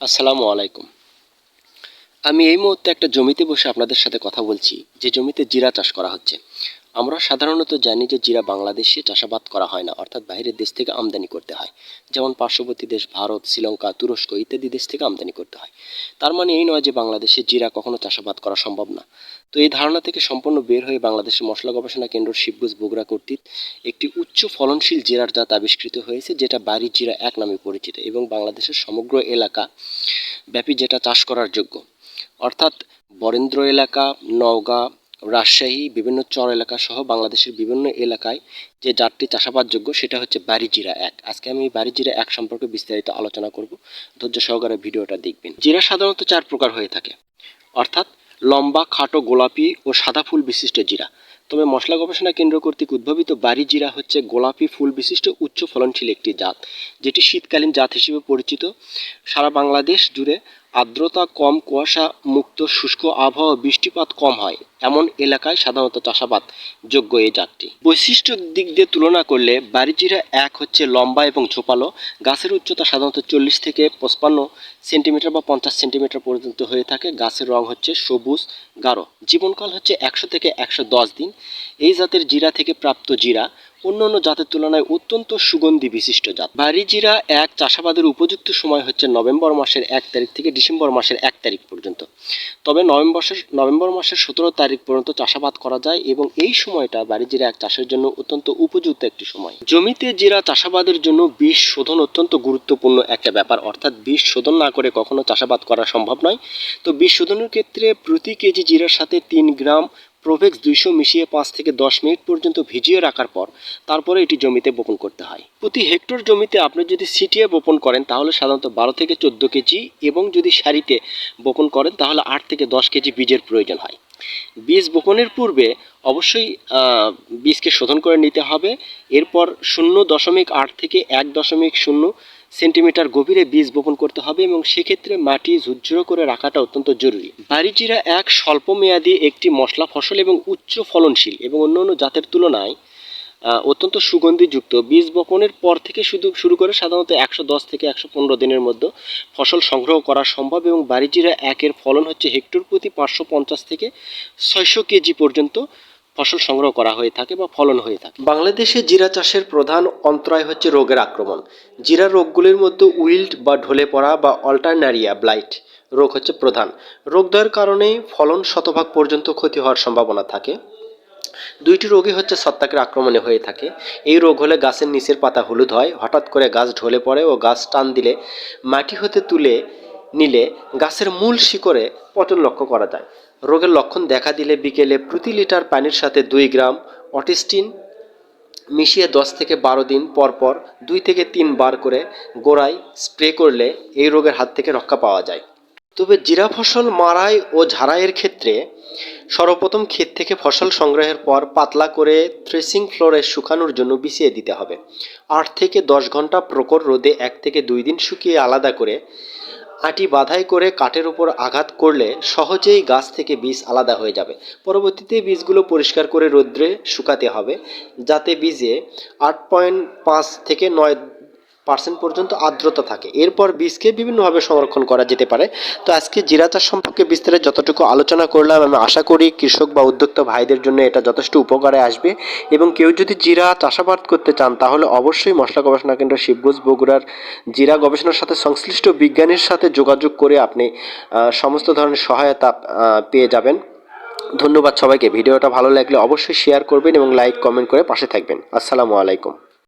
আসসালামু আলাইকুম। আমি এই মুহূর্তে একটা জমিতে বসে আপনাদের সাথে কথা বলছি, যে জমিতে জিরা চাষ করা হচ্ছে। আমরা সাধারণত জানি যে জিরা বাংলাদেশে চাষাবাদ করা হয় না, অর্থাৎ বাইরের দেশ থেকে আমদানি করতে হয়। যেমন পার্শ্ববর্তী দেশ ভারত, শ্রীলঙ্কা, তুরস্ক ইত্যাদি দেশ থেকে আমদানি করতে হয়। তার মানে এই নয় যে বাংলাদেশে জিরা কখনো চাষাবাদ করা সম্ভব না। তো এই ধারণা থেকে সম্পূর্ণ বের হয়ে বাংলাদেশের মশলা গবেষণা কেন্দ্র শিবগুজ বগুড়া কর্তৃক একটি উচ্চ ফলনশীল জিরার জাত আবিষ্কৃত হয়েছে, যেটা বাড়ির জিরা এক নামে পরিচিত এবং বাংলাদেশের সমগ্র এলাকা ব্যাপী যেটা চাষ করার যোগ্য। অর্থাৎ বরেন্দ্র এলাকা, নওগাঁ, রাজশাহী, বিভিন্ন চর এলাকা সহ বাংলাদেশের বিভিন্ন এলাকায় যে জাতটি চাষাবাদযোগ্য সেটা হচ্ছে বাড়িজিরা এক। আজকে আমি বাড়িজিরা এক সম্পর্কে বিস্তারিত আলোচনা করব। ধৈর্য সহকারে ভিডিওটা দেখবেন। জিরা সাধারণত চার প্রকার হয়ে থাকে। অর্থাৎ লম্বা, খাটো, গোলাপি ও সাদা ফুল বিশিষ্ট জিরা। তবে মশলা গবেষণা কেন্দ্র কর্তৃক উদ্ভাবিত বাড়ি জিরা হচ্ছে গোলাপি ফুল বিশিষ্ট উচ্চ ফলনশীল একটি জাত, যেটি শীতকালীন জাত হিসেবে পরিচিত। সারা বাংলাদেশ জুড়ে আর্দ্রতা কম, কুয়াশা মুক্ত, শুষ্ক আবহাওয়া, বৃষ্টিপাত কম হয়। এমন এলাকায় সাধারণত চাষাবাদ যোগ্য এই জাতটি। বৈশিষ্ট্য দিক দিয়ে তুলনা করলে বাড়িজিরা এক হচ্ছে লম্বা এবং ঝোপালো। গাছের উচ্চতা সাধারণত চল্লিশ থেকে পঁচপান্ন সেন্টিমিটার বা পঞ্চাশ সেন্টিমিটার পর্যন্ত হয়ে থাকে। গাছের রং হচ্ছে সবুজ, গাঢ়। জীবনকাল হচ্ছে একশো থেকে একশো দশ দিন। এই জাতের জিরা থেকে প্রাপ্ত জিরা অন্যান্য জাতের তুলনায় অত্যন্ত সুগন্ধি বিশিষ্ট জাত। বাড়ি জিরা এক চাষাবাদের উপযুক্ত সময় হচ্ছে নভেম্বর মাসের এক তারিখ থেকে ডিসেম্বর মাসের এক তারিখ পর্যন্ত। তবে নভেম্বর নভেম্বর মাসের সতেরো তারিখ পর্যন্ত চাষাবাদ করা যায় এবং এই সময়টা বাড়ি জিরা এক চাষের জন্য অত্যন্ত উপযুক্ত একটি সময়। জমিতে জিরা চাষাবাদের জন্য বীজ শোধন অত্যন্ত গুরুত্বপূর্ণ একটা ব্যাপার, অর্থাৎ বীজ শোধন না করে কখনো চাষাবাদ করা সম্ভব নয়। তো বীজ শোধনের ক্ষেত্রে প্রতি কেজি জিরার সাথে তিন গ্রাম প্রোভেক্স দুইশো মিশিয়ে পাঁচ থেকে দশ মিনিট পর্যন্ত ভিজিয়ে রাখার পর তারপরে এটি জমিতে বপন করতে হয়। প্রতি হেক্টর জমিতে আপনি যদি সিটিয়ে বপন করেন, তাহলে সাধারণত বারো থেকে চোদ্দ কেজি এবং যদি সারিতে বপন করেন, তাহলে আট থেকে দশ কেজি বীজের প্রয়োজন হয়। বীজ বপনের পূর্বে অবশ্যই বীজকে শোধন করে নিতে হবে। এরপর শূন্য দশমিক আট থেকে এক দশমিক শূন্য সেন্টিমিটার গভীরে বীজ বপন করতে হবে এবং সেক্ষেত্রে মাটি ঝুরঝুরো করে রাখাটা অত্যন্ত জরুরি। বাড়িজিরা এক স্বল্প মেয়াদী একটি মশলা ফসল এবং উচ্চ ফলনশীল এবং অন্যান্য জাতের তুলনায় অত্যন্ত সুগন্ধিযুক্ত। বীজ বপনের পর থেকে শুধু শুরু করে সাধারণত একশো দশ থেকে একশো পনেরো দিনের মধ্যে ফসল সংগ্রহ করা সম্ভব এবং বাড়িজিরা একের ফলন হচ্ছে হেক্টর প্রতি পাঁচশো পঞ্চাশ থেকে ছয়শো কেজি পর্যন্ত ফসল সংগ্রহ করা হয়ে থাকে বা ফলন হয়ে থাকে। বাংলাদেশে জিরা চাষের প্রধান অন্তরায় হচ্ছে রোগের আক্রমণ। জিরা রোগগুলির মধ্যে উইল্ড বা ঢলে পড়া বা অল্টারনারিয়া ব্লাইট রোগ হচ্ছে প্রধান। রোগ দেওয়ার কারণে ফলন শতভাগ পর্যন্ত ক্ষতি হওয়ার সম্ভাবনা থাকে। দুইটি রোগই হচ্ছে ছত্রাকের আক্রমণে হয়ে থাকে। এই রোগ হলে গাছের নিচের পাতা হলুদ হয়। হঠাৎ করে গাছ ঢলে পড়ে ও গাছ টান দিলে মাটি হতে তুলে নিলে গাছের মূল শিকড়ে পতন লক্ষ্য করা যায়। রোগের লক্ষণ দেখা দিলে বিকেলে প্রতি লিটার পানির সাথে দুই গ্রাম অটিস্টিন মিশিয়ে দশ থেকে বারো দিন পর পর দুই থেকে তিন বার করে গোড়ায় স্প্রে করলে এই রোগের হাত থেকে রক্ষা পাওয়া যায়। তবে জিরা ফসল মারাই ও ঝাড়াইয়ের ক্ষেত্রে সর্বপ্রথম ক্ষেত থেকে ফসল সংগ্রহের পর পাতলা করে থ্রেসিং ফ্লোরে শুকানোর জন্য বিছিয়ে দিতে হবে। আট থেকে দশ ঘণ্টা প্রকর রোদে এক থেকে দুই দিন শুকিয়ে আলাদা করে আটি বাধাই করে কাঠের উপর আঘাত করলে সহজেই গাছ থেকে বীজ আলাদা হয়ে যাবে। পরবর্তীতে বীজগুলো পরিষ্কার করে রৌদ্রে শুকাতে হবে, যাতে বীজে আট পয়েন্ট পাঁচ থেকে নয় পার্সেন্ট পর্যন্ত আর্দ্রতা থাকে। এরপর বীজকে বিভিন্নভাবে সংরক্ষণ করা যেতে পারে। তো আজকে জিরা চাষ সম্পর্কে বিস্তারিত যতটুকু আলোচনা করলাম, আমি আশা করি কৃষক বা উদ্যোক্তা ভাইদের জন্য এটা যথেষ্ট উপকারে আসবে। এবং কেউ যদি জিরা চাষাবাদ করতে চান, তাহলে অবশ্যই মশলা গবেষণা কেন্দ্র শিবগঞ্জ বগুড়ার জিরা গবেষণার সাথে সংশ্লিষ্ট বিজ্ঞানীর সাথে যোগাযোগ করে আপনি সমস্ত ধরনের সহায়তা পেয়ে যাবেন। ধন্যবাদ সবাইকে। ভিডিওটা ভালো লাগলে অবশ্যই শেয়ার করবেন এবং লাইক, কমেন্ট করে পাশে থাকবেন। আসসালামু আলাইকুম।